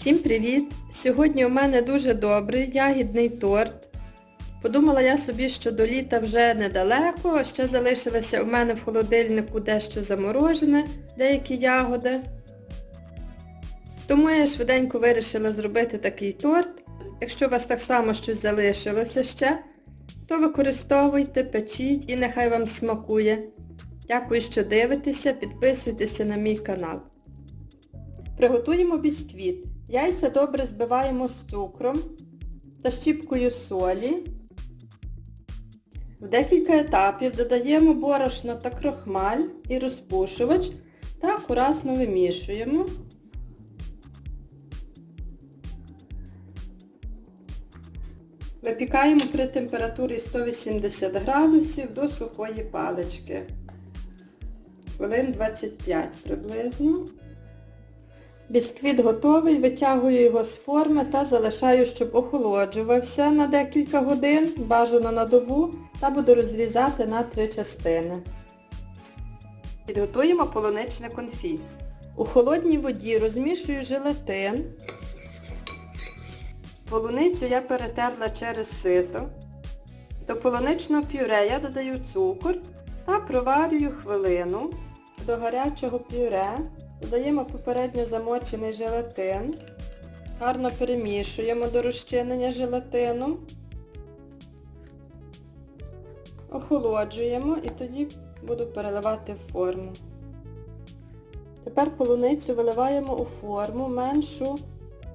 Всім привіт! Сьогодні у мене дуже добрий ягідний торт. Подумала я собі, що до літа вже недалеко, ще залишилося у мене в холодильнику дещо заморожене, деякі ягоди. Тому я швиденько вирішила зробити такий торт. Якщо у вас так само щось залишилося ще, то використовуйте, печіть і нехай вам смакує. Дякую, що дивитеся, підписуйтеся на мій канал. Приготуємо бісквіт. Яйця добре збиваємо з цукром та щіпкою солі. В декілька етапів додаємо борошно та крохмаль і розпушувач та акуратно вимішуємо. Випікаємо при температурі 180 градусів до сухої палички. Хвилин 25 приблизно. Бісквіт готовий, витягую його з форми та залишаю, щоб охолоджувався на декілька годин, бажано на добу, та буду розрізати на три частини. Підготуємо полуничне конфі. У холодній воді розмішую желатин. Полуницю я перетерла через сито. До полуничного пюре я додаю цукор та проварюю хвилину. До гарячого пюре додаємо попередньо замочений желатин. Гарно перемішуємо до розчинення желатину. Охолоджуємо і тоді буду переливати в форму. Тепер полуницю виливаємо у форму меншу,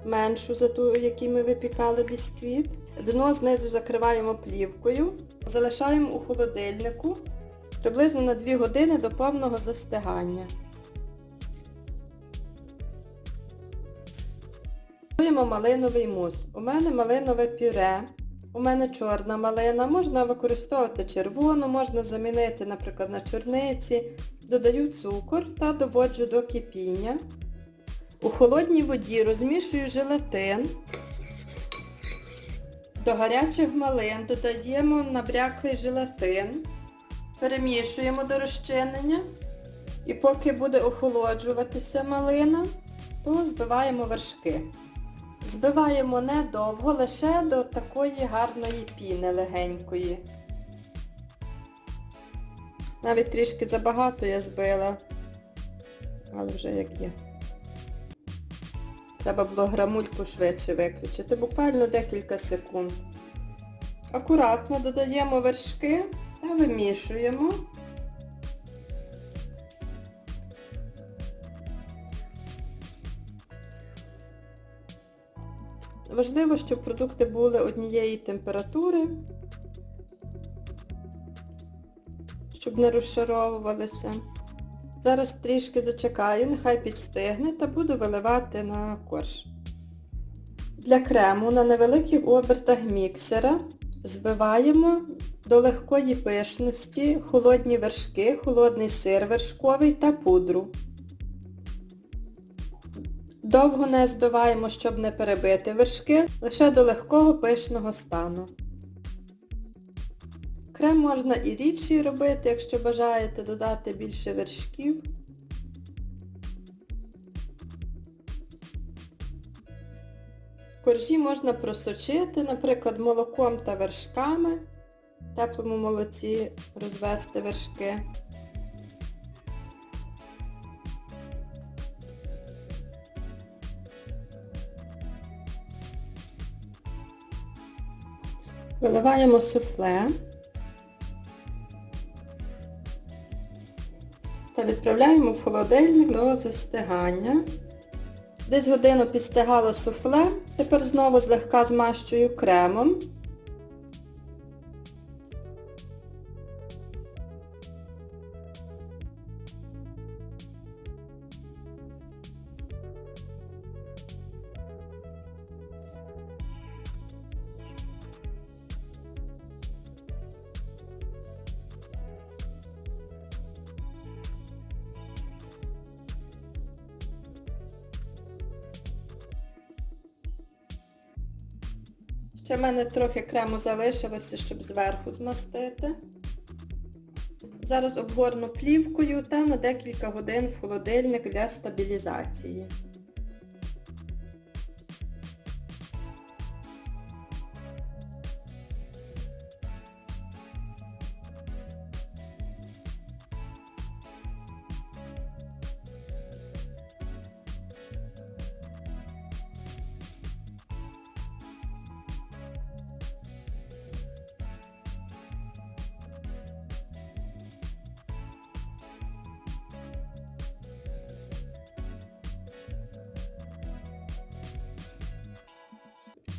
меншу за ту, в якій ми випікали бісквіт. Дно знизу закриваємо плівкою, залишаємо у холодильнику приблизно на 2 години до повного застигання. Готуємо малиновий мус. У мене малинове пюре, у мене чорна малина, можна використовувати червону, можна замінити, наприклад, на чорниці. Додаю цукор та доводжу до кипіння. У холодній воді розмішую желатин. До гарячих малин додаємо набряклий желатин. Перемішуємо до розчинення. І поки буде охолоджуватися малина, то збиваємо вершки. Збиваємо недовго, лише до такої гарної піни легенької. Навіть трішки забагато я збила, але вже як є. Треба було грамульку швидше виключити, буквально декілька секунд. Акуратно додаємо вершки та вимішуємо. Важливо, щоб продукти були однієї температури, щоб не розшаровувалися. Зараз трішки зачекаю, нехай підстигне та буду виливати на корж. Для крему на невеликих обертах міксера збиваємо до легкої пишності холодні вершки, холодний сир вершковий та пудру. Довго не збиваємо, щоб не перебити вершки, лише до легкого пишного стану. Крем можна і рідший робити, якщо бажаєте додати більше вершків. Коржі можна просочити, наприклад, молоком та вершками. В теплому молоці розвести вершки. Виливаємо суфле та відправляємо в холодильник до застигання. Десь годину підстигало суфле, тепер знову злегка змащую кремом. Ще в мене трохи крему залишилося, щоб зверху змастити. Зараз обгорну плівкою та на декілька годин в холодильник для стабілізації.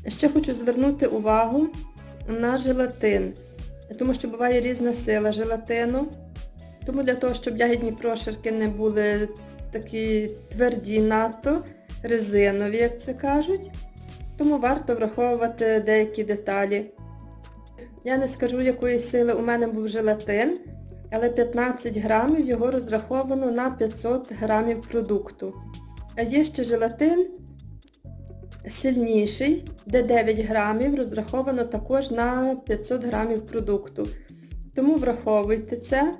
Ще хочу звернути увагу на желатин, тому що буває різна сила желатину. Тому для того, щоб ягідні прошарки не були такі тверді надто, резинові, як це кажуть, тому варто враховувати деякі деталі. Я не скажу, якої сили у мене був желатин, але 15 грамів його розраховано на 500 грамів продукту. А є ще желатин сильніший, де 9 грамів розраховано також на 500 грамів продукту. Тому враховуйте це.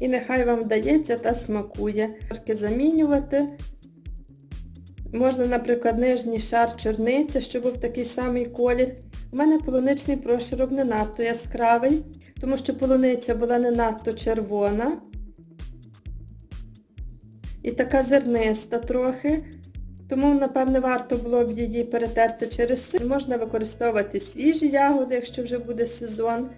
І нехай вам вдається та смакує. Шарки замінювати. Можна, наприклад, нижній шар чорниця, щоб був такий самий колір. У мене полуничний прошарок не надто яскравий, тому що полуниця була не надто червона. І така зерниста трохи. Тому, напевне, варто було б її перетерти через сир. Можна використовувати свіжі ягоди, якщо вже буде сезон.